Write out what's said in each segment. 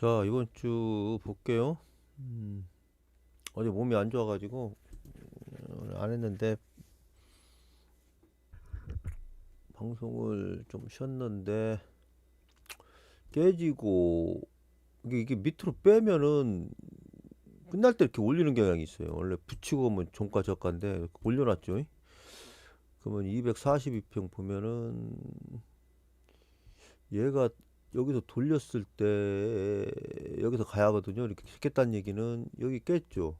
자, 이번 주 볼게요. 음, 어제 몸이 안 좋아가지고 어, 안 했는데 방송을 좀 쉬었는데 깨지고 이게, 이게 밑으로 빼면은 끝날 때 이렇게 올리는 경향이 있어요. 원래 붙이고 오면 종가 저가인데 올려놨죠. 그러면 242평 보면은 얘가 여기서 돌렸을 때 여기서 가야 하거든요. 이렇게 깼다는 얘기는 여기 깼죠.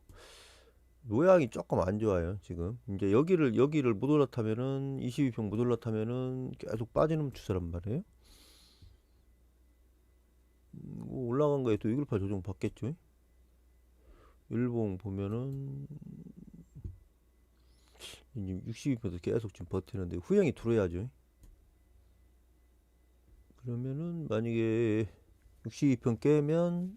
모양이 조금 안 좋아요. 지금 이제 여기를 여기를 못 올라타면은 22평 못 올라타면은 계속 빠지는 추세란 말이에요. 음, 뭐 올라간 거에 또 618 조정 받겠죠. 일봉 보면은 이제 62평도 계속 지금 버티는데 후행이 들어야죠. 그러면은 만약에 62평 깨면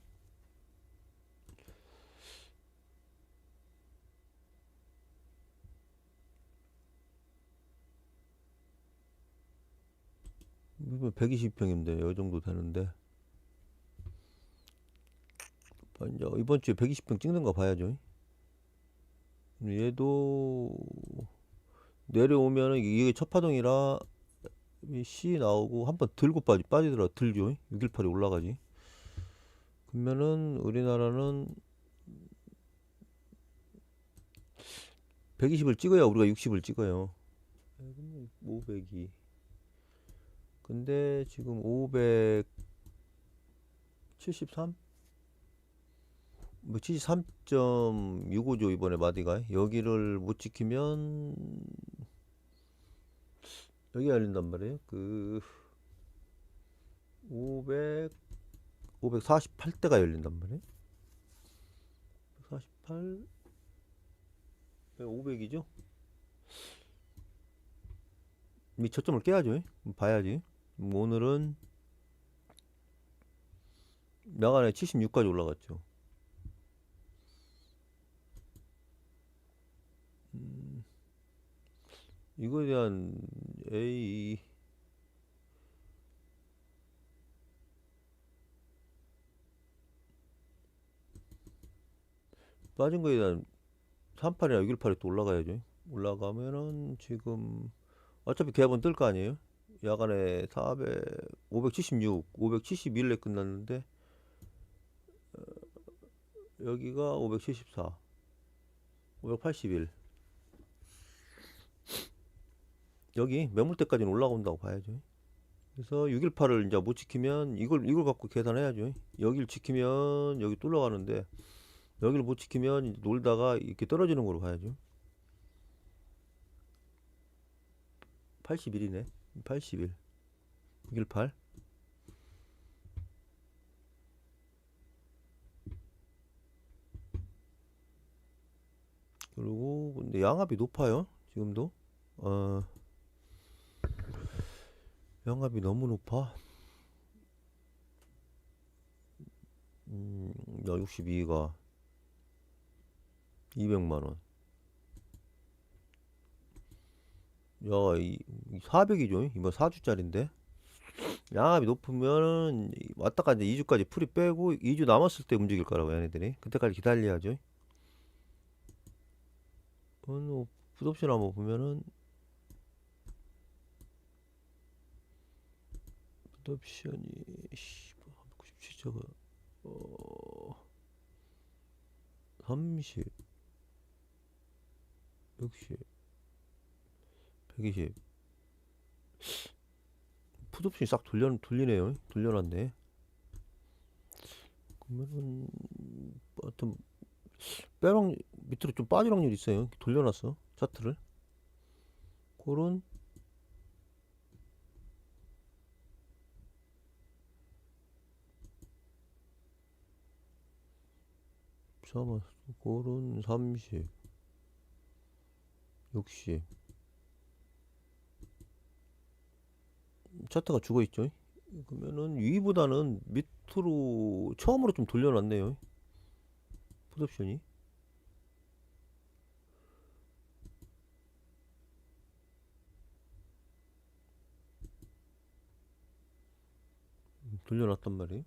이거 120평인데 이 정도 되는데 이제 이번 주에 120평 찍는 거 봐야죠. 얘도 내려오면은 이게 첫 파동이라 이 C 나오고 한번 들고 빠지 빠지더라. 들죠. 618이 올라가지. 그러면은 우리나라는 120을 찍어야 우리가 60을 찍어요. 500이 근데 지금 573? 뭐 73.65죠 이번에 마디가. 여기를 못 지키면 여기 열린단 말이에요. 그 500, 548대가 열린단 말이에요. 48, 500이죠. 이 저점을 깨야죠. 봐야지. 뭐 오늘은 나간에 76까지 올라갔죠. 이거에 대한 A 빠진 거에 대한 38이나 618이 또 올라가야죠. 올라가면은 지금 어차피 계약은 뜰 거 아니에요? 야간에 400, 576, 571에 끝났는데 어, 여기가 574, 581 여기 매물대까지는 올라온다고 봐야죠. 그래서 618을 이제 못 지키면 이걸 이걸 갖고 계산해야죠. 여기를 지키면 여기 뚫어가는데 여기를 못 지키면 놀다가 이렇게 떨어지는 걸로 봐야죠. 81이네. 81. 618. 그리고 근데 양압이 높아요. 지금도. 어. 양압이 너무 높아. 음, 야, 62가 200만 원. 야, 이 400이죠. 이번 4주짜리인데. 양압이 높으면은 왔다 갔다 2주까지 풀이 빼고 2주 남았을 때 움직일 거라고 얘네들이. 그때까지 기다려야죠. 어, 풋옵션 한번 보면은 풋옵션이 97저가 어 30, 60, 120. 풋옵션이 싹 돌려 돌리네요. 돌려놨네. 그러면은 하여튼 빼랑 밑으로 좀 빠질 확률이 있어요. 돌려놨어 차트를. 그런 잠깐만 그런 30 60 차트가 죽어 있죠. 그러면은 위보다는 밑으로 처음으로 좀 돌려놨네요. 풋옵션이. 돌려놨단 말이에요.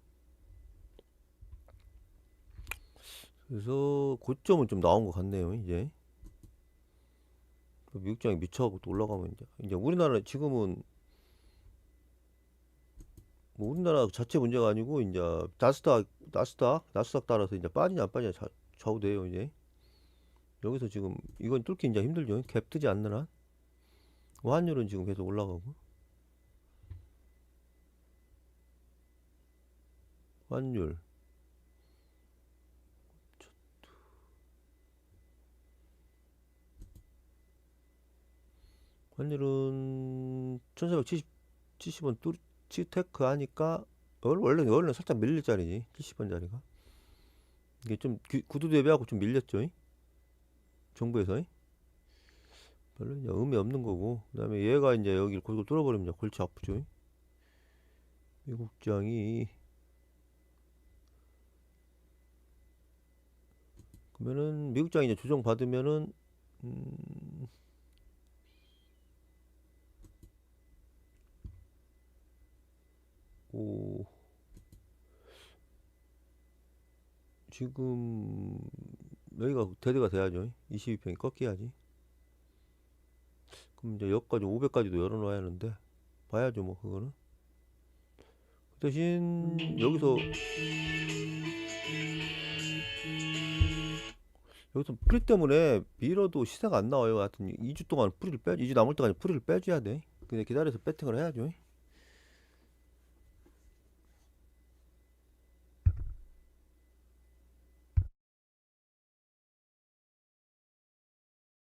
그래서 고점은 좀 나온 것 같네요, 이제. 미국장이 미쳐갖고 또 올라가면 이제 이제 우리나라 지금은 뭐 우리나라 자체 문제가 아니고 이제 나스닥 나스닥 나스닥 따라서 이제 빠지냐 안 빠지냐 자, 좌우돼요 이제. 여기서 지금 이건 뚫기 이제 힘들죠. 갭 뜨지 않는 한. 환율은 지금 계속 올라가고. 환율 환율은 1470 70원 뚫 치테크 하니까 원- 원래 원래 살짝 밀릴 자리지 70원짜리가 이게 좀 구- 구두 대비하고 좀 밀렸죠 이? 정부에서 이? 별로 이제 의미 없는 거고 그 다음에 얘가 이제 여기를 골고 뚫어버리면 골치 아프죠 이? 미국장이 그러면은 미국장이 이제 조정 받으면은 음, 오. 지금 여기가 대대가 돼야죠. 22평이 꺾여야지. 그럼 이제 여기까지 500까지도 열어놔야 하는데 봐야죠 뭐 그거는. 그 대신 여기서 여기서 풀이 때문에 밀어도 시세가 안 나와요. 하여튼 2주 동안 풀이를 빼 2주 남을 때까지 풀이를 빼줘야 돼. 근데 기다려서 배팅을 해야죠